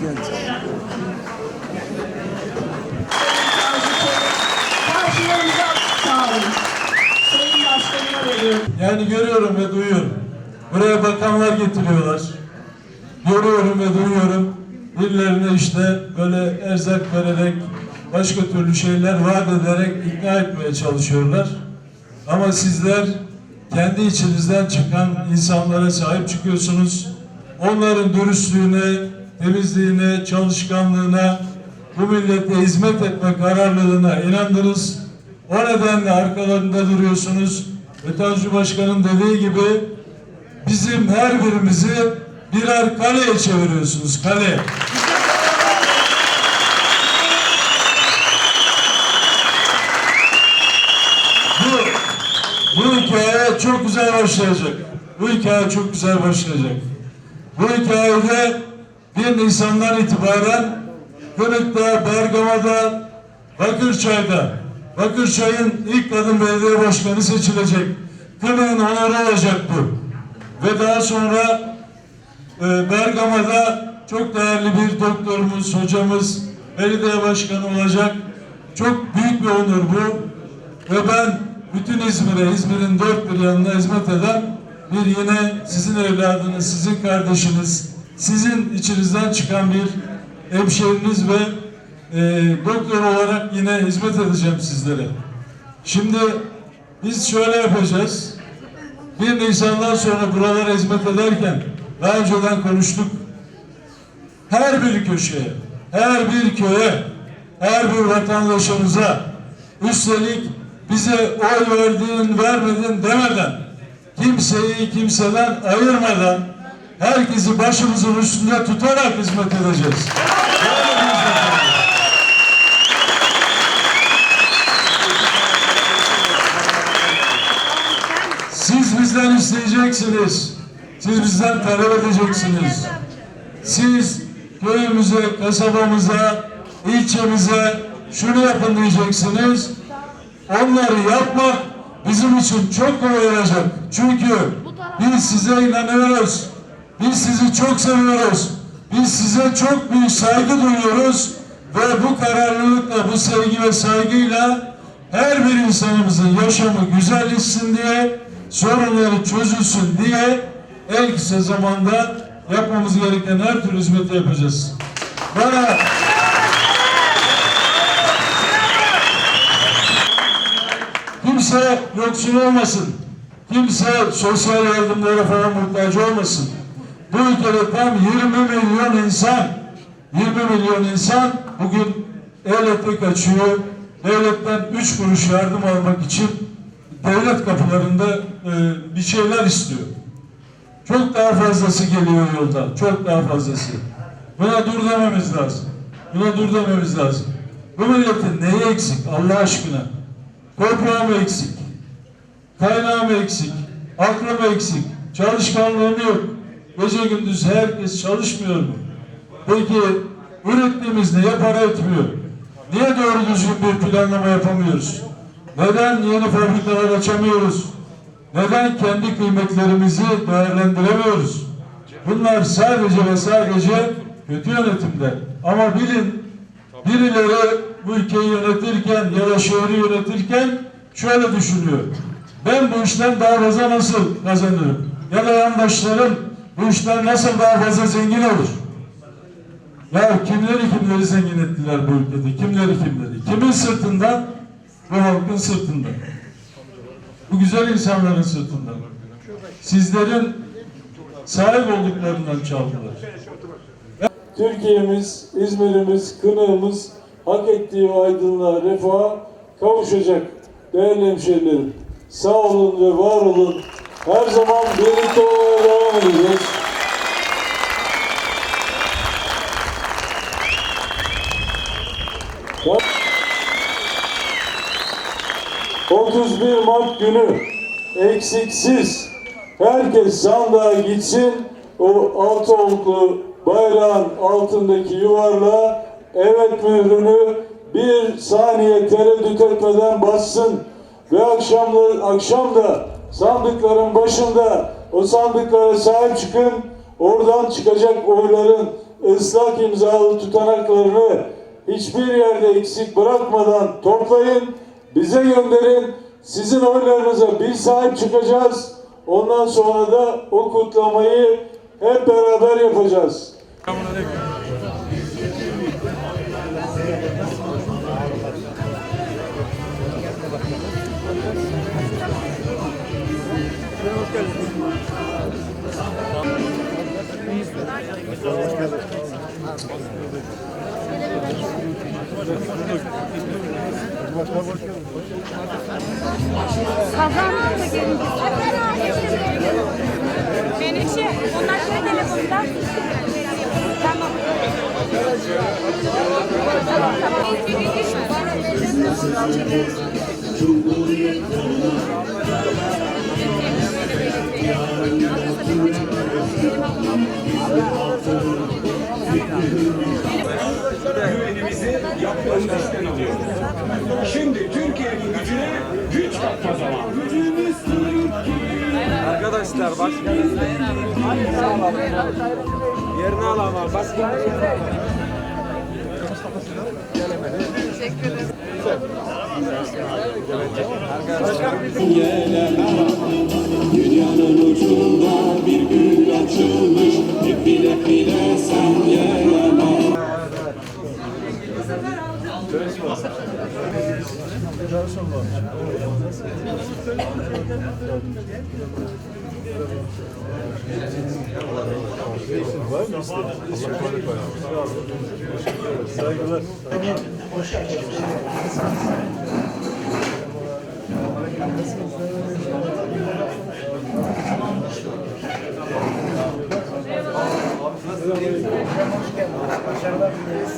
Veriyorum. Yani görüyorum ve duyuyorum. Buraya bakanlar getiriyorlar. Görüyorum ve duyuyorum. Birilerine işte böyle erzak vererek, başka türlü şeyler vaat ederek ikna etmeye çalışıyorlar. Ama sizler kendi içinizden çıkan insanlara sahip çıkıyorsunuz. Onların dürüstlüğüne, temizliğine, çalışkanlığına, bu millete hizmet etme kararlılığına inandınız. O nedenle arkalarında duruyorsunuz. Tanju Başkan'ın dediği gibi bizim her birimizi birer kaleye çeviriyorsunuz. Kale. Bu, bu hikaye çok güzel başlayacak. Bu hikaye çok güzel başlayacak. Bu hikayede 1 Nisan'dan itibaren Kırık'ta, Bergama'da, Bakırçay'da, Bakırçay'ın ilk kadın belediye başkanı seçilecek. Kırık'ın onuru olacak bu. Ve daha sonra e, Bergama'da çok değerli bir doktorumuz, hocamız, belediye başkanı olacak. Çok büyük bir onur bu. Ve ben bütün İzmir'e, İzmir'in dört bir yanına hizmet eden bir yine sizin evladınız, sizin kardeşiniz, sizin içinizden çıkan bir hemşehriniz ve e, doktor olarak yine hizmet edeceğim sizlere. Şimdi biz şöyle yapacağız. 1 Nisan'dan sonra buralara hizmet ederken daha önceden konuştuk. Her bir köşeye, her bir köye, her bir vatandaşımıza üstelik bize oy verdin, vermedin demeden kimseyi kimseden ayırmadan herkesi başımızın üstünde tutarak hizmet edeceğiz. Siz bizden isteyeceksiniz. Siz bizden talep edeceksiniz. Siz köyümüze, kasabamıza, ilçemize şunu yapın diyeceksiniz. Onları yapmak bizim için çok kolay olacak. Çünkü biz size inanıyoruz. Biz sizi çok seviyoruz. Biz size çok büyük saygı duyuyoruz. Ve bu kararlılıkla, bu sevgi ve saygıyla her bir insanımızın yaşamı güzelleşsin diye, sorunları çözülsün diye en kısa zamanda yapmamız gereken her türlü hizmeti yapacağız. Bana Kimse yoksul olmasın. Kimse sosyal yardımlara falan muhtaç olmasın. Bu ülkede tam 20 milyon insan 20 milyon insan bugün devlete kaçıyor. Devletten 3 kuruş yardım almak için devlet kapılarında e, bir şeyler istiyor. Çok daha fazlası geliyor yolda. Çok daha fazlası. Buna dur dememiz lazım. Buna dur dememiz lazım. Bu milletin neyi eksik Allah aşkına? Toprağı eksik? Kaynağı eksik? Aklı eksik? Çalışkanlığı yok? Gece gündüz herkes çalışmıyor mu? Peki ürettiğimiz niye para etmiyor? Niye doğru düzgün bir planlama yapamıyoruz? Neden yeni fabrikalar açamıyoruz? Neden kendi kıymetlerimizi değerlendiremiyoruz? Bunlar sadece ve sadece kötü yönetimde. Ama bilin birileri bu ülkeyi yönetirken ya da şehri yönetirken şöyle düşünüyor. Ben bu işten daha fazla nasıl kazanırım? Ya da yandaşlarım bu işten nasıl daha fazla zengin olur? Ya kimleri kimleri zengin ettiler bu ülkede? Kimleri kimleri? Kimin sırtından? Bu halkın sırtından. Bu güzel insanların sırtından. Sizlerin sahip olduklarından çaldılar. Türkiye'miz, İzmir'imiz, Kınık'ımız hak ettiği aydınlığa, refaha kavuşacak değerli hemşehrilerim. Sağ olun ve var olun. Her zaman birlikte olmaya devam edeceğiz. Ya- 31 Mart günü. Eksiksiz. Herkes sandığa gitsin. O altı oklu bayrağın altındaki yuvarlığa evet mührünü bir saniye tereddüt etmeden bassın. Ve akşamları, akşam da sandıkların başında o sandıklara sahip çıkın oradan çıkacak oyların ıslak imzalı tutanaklarını hiçbir yerde eksik bırakmadan toplayın, bize gönderin. Sizin oylarınıza bir sahip çıkacağız. Ondan sonra da o kutlamayı hep beraber yapacağız. Kazanlar da gelin. Menekşe, onlar şöyle telefonda. Tamam. Güvenimizi yapmamızdan alıyor. Şimdi Türkiye'nin gücüne güç katma zamanı. Gücümüz Arkadaşlar başka yerini al ama Gelemem Dünyanın ucunda bir gül açılmış. Hep bile bile sen gelemem Saygılar. Hoş geldiniz. Başarılar dileriz.